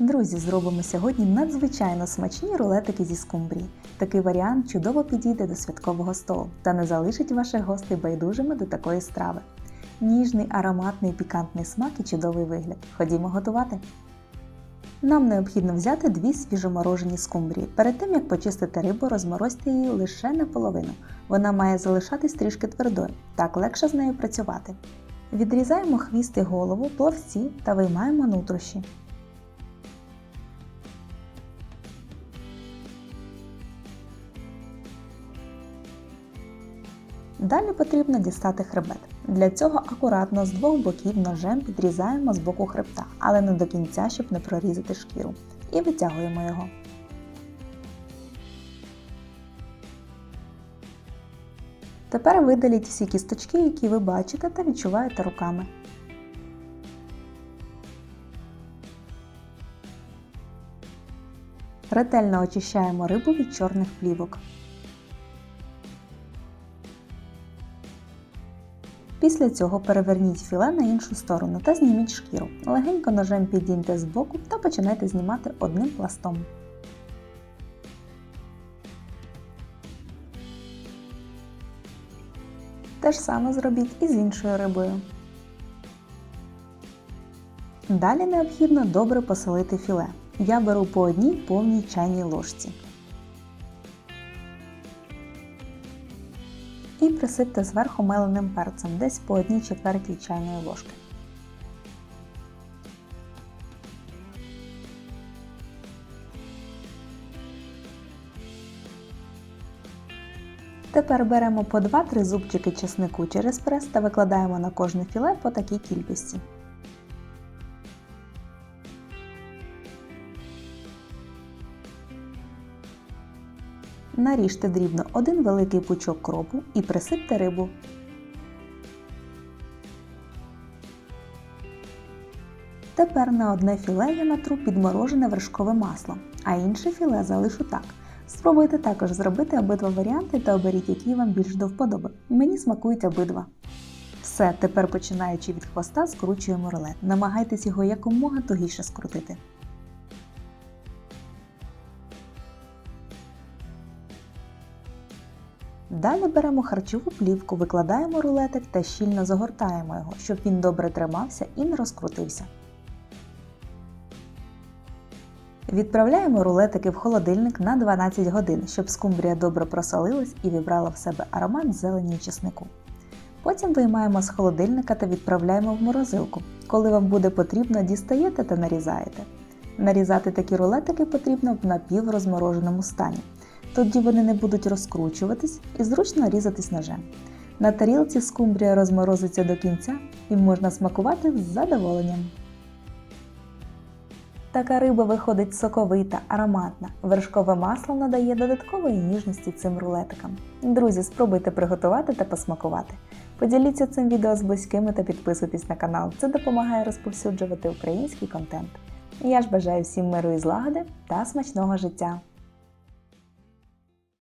Друзі, зробимо сьогодні надзвичайно смачні рулетики зі скумбрії. Такий варіант чудово підійде до святкового столу та не залишить ваших гостей байдужими до такої страви. Ніжний, ароматний, пікантний смак і чудовий вигляд. Ходімо готувати. Нам необхідно взяти дві свіжоморожені скумбрії. Перед тим як почистити рибу, розморозьте її лише наполовину. Вона має залишатись трішки твердою, так легше з нею працювати. Відрізаємо хвіст і голову, плавці та виймаємо нутрощі. Далі потрібно дістати хребет. Для цього акуратно з двох боків ножем підрізаємо з боку хребта, але не до кінця, щоб не прорізати шкіру. І витягуємо його. Тепер видаліть всі кісточки, які ви бачите та відчуваєте руками. Ретельно очищаємо рибу від чорних плівок. Після цього переверніть філе на іншу сторону та зніміть шкіру. Легенько ножем підіймте з боку та починайте знімати одним пластом. Те ж саме зробіть і з іншою рибою. Далі необхідно добре посолити філе. Я беру по одній повній чайній ложці. І присипте зверху меленим перцем десь по 1 четвертій чайної ложки. Тепер беремо по 2-3 зубчики чеснику через прес та викладаємо на кожне філе по такій кількості. Наріжте дрібно один великий пучок кропу і присипте рибу. Тепер на одне філе я натру підморожене вершкове масло, а інше філе залишу так. Спробуйте також зробити обидва варіанти та оберіть, який вам більш до вподоби. Мені смакують обидва. Все, тепер починаючи від хвоста, скручуємо рулет. Намагайтесь його якомога тугіше скрутити. Далі беремо харчову плівку, викладаємо рулетик та щільно загортаємо його, щоб він добре тримався і не розкрутився. Відправляємо рулетики в холодильник на 12 годин, щоб скумбрія добре просолилась і вібрала в себе аромат зелені і чеснику. Потім виймаємо з холодильника та відправляємо в морозилку. Коли вам буде потрібно, дістаєте та нарізаєте. Нарізати такі рулетики потрібно в напіврозмороженому стані. Тоді вони не будуть розкручуватись і зручно різатись ножем. На тарілці скумбрія розморозиться до кінця і можна смакувати з задоволенням. Така риба виходить соковита, ароматна. Вершкове масло надає додаткової ніжності цим рулетикам. Друзі, спробуйте приготувати та посмакувати. Поділіться цим відео з близькими та підписуйтесь на канал. Це допомагає розповсюджувати український контент. Я ж бажаю всім миру і злагоди та смачного життя!